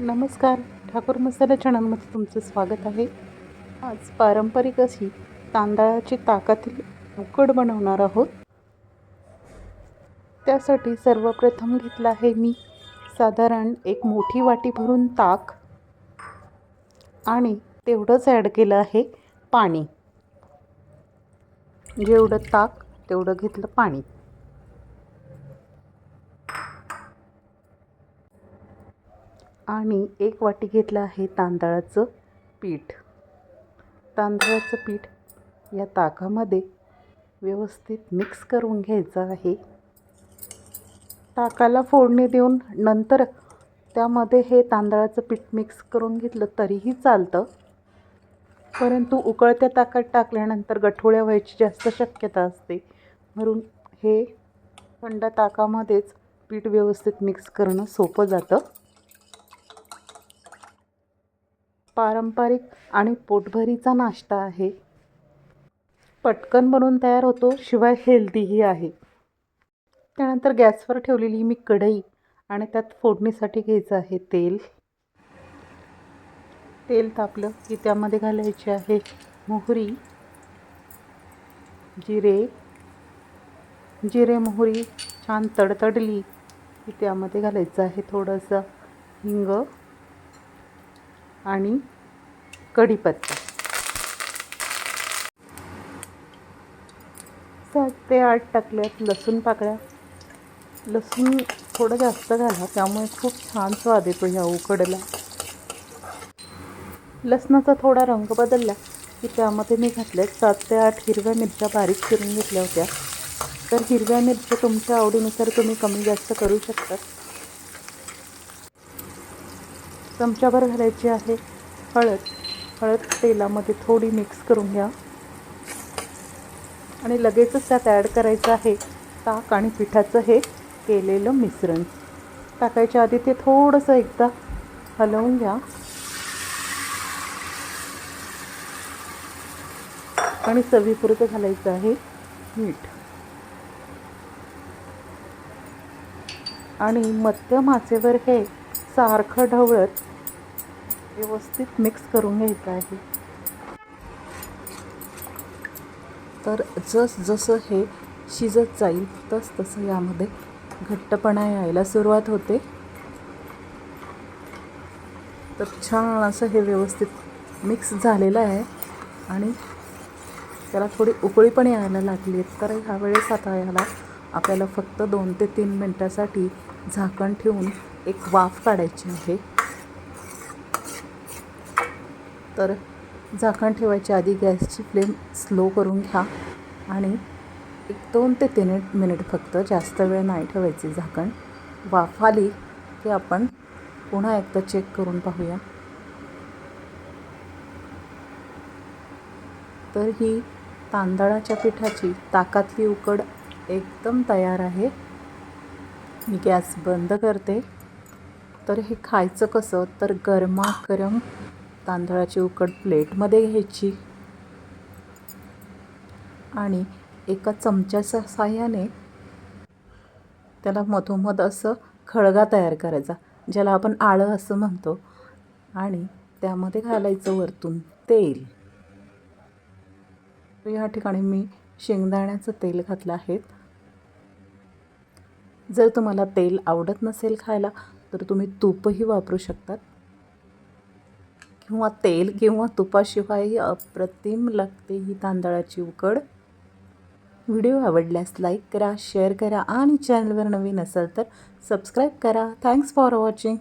नमस्कार. ठाकूर मसाला चॅनलमध्ये तुमचं स्वागत आहे. आज पारंपरिक अशी तांदळाची ताकातील उकड बनवणार आहोत. त्यासाठी सर्वप्रथम घेतलं आहे मी साधारण एक मोठी वाटी भरून ताक आणि तेवढंच ॲड केलं आहे पाणी. जेवढं ताक तेवढं घेतलं पाणी. आणि एक वाटी घेतलं आहे तांदळाचं पीठ. तांदळाचं पीठ या ताकामध्ये व्यवस्थित मिक्स करून घ्यायचं आहे. ताकाला फोडणी देऊन नंतर त्यामध्ये हे तांदळाचं पीठ मिक्स करून घेतलं तरीही चालतं. परंतु उकळत्या ताकात टाकल्यानंतर गठोळ्या व्हायची जास्त शक्यता असते. म्हणून हे थंड ताकामध्येच पीठ व्यवस्थित मिक्स करणं सोपं जातं. पारंपरिक आणि पोटभरीचा नाश्ता आहे. पटकन बनवून तयार होतो शिवाय हेल्दीही आहे. त्यानंतर गॅसवर ठेवलेली मी कढई आणि त्यात फोडणीसाठी घ्यायचं आहे तेल. तेल तापलं की त्यामध्ये घालायचे आहे मोहरी जिरे. जिरे मोहरी छान तडतडली की त्यामध्ये घालायचं आहे थोडंसं हिंग. आणि कढीपत्ता. सात ते आठ टाकल्यात लसूण पाकळ्या. लसूण थोडं जास्त घाला त्यामुळे खूप छान स्वाद येतो ह्या उकडला लसणाचा थोडा रंग बदलला की त्यामध्ये मी घातल्या सात ते आठ हिरव्या मिरच्या बारीक चिरून घेतल्या होत्या. तर हिरव्या मिरच्या तुमच्या आवडीनुसार तुम्ही कमी जास्त करू शकता. चमच्याभर घालायची आहे. हळद हळद तेलामध्ये थोडी मिक्स करून घ्या. आणि लगेचच त्यात ॲड करायचं आहे ताक आणि पिठाचं हे केलेलं मिश्रण. टाकायच्या आधी ते थोडंसं एकदा हलवून घ्या. आणि चवीपुरतं घालायचं आहे मीठ. आणि मध्यम आचेवर हे सारखं ढवळत व्यवस्थित मिक्स करून घ्यायचं आहे. तर जस जसं हे शिजत जाईल तस तसं यामध्ये घट्टपणा यायला सुरुवात होते. तर छान असं हे व्यवस्थित मिक्स झालेलं आहे आणि त्याला थोडी उकळी पण यायला लागली आहे. तर ह्या वेळेस आता याला आपल्याला फक्त दोन ते तीन मिनटासाठी झाकण ठेवून एक वाफ काढायची आहे. तर झाकण ठेवायच्या आधी गॅसची फ्लेम स्लो करून घ्या. आणि एक दोन ते तीन मिनिट फक्त जास्त वेळ नाही ठेवायची झाकण. वाफ आली की आपण पुन्हा एकदा चेक करून पाहूया. तर ही तांदळाच्या पिठाची ताकातली उकड एकदम तयार आहे. मी गॅस बंद करते. तर हे खायचं कसं? तर गरमागरम तांदळाची उकड प्लेटमध्ये घ्यायची. आणि एका चमच्याच्या साह्याने त्याला मधोमध असं खळगा तयार करायचा ज्याला आपण आळं असं म्हणतो. आणि त्यामध्ये घालायचं वरतून तेल. या ठिकाणी मी शेंगदाण्याचं तेल घातलं आहे. जर तुम्हाला तेल आवडत नसेल खायला तर तुम्ही तूपही वापरू शकतात. किंवा तेल किंवा तुपाशिवाय अप्रतिम लागते ही तांदळाची उकड. व्हिडिओ आवडल्यास लाईक करा शेअर करा आणि चॅनलवर नवीन असाल तर सबस्क्राईब करा. Thanks for watching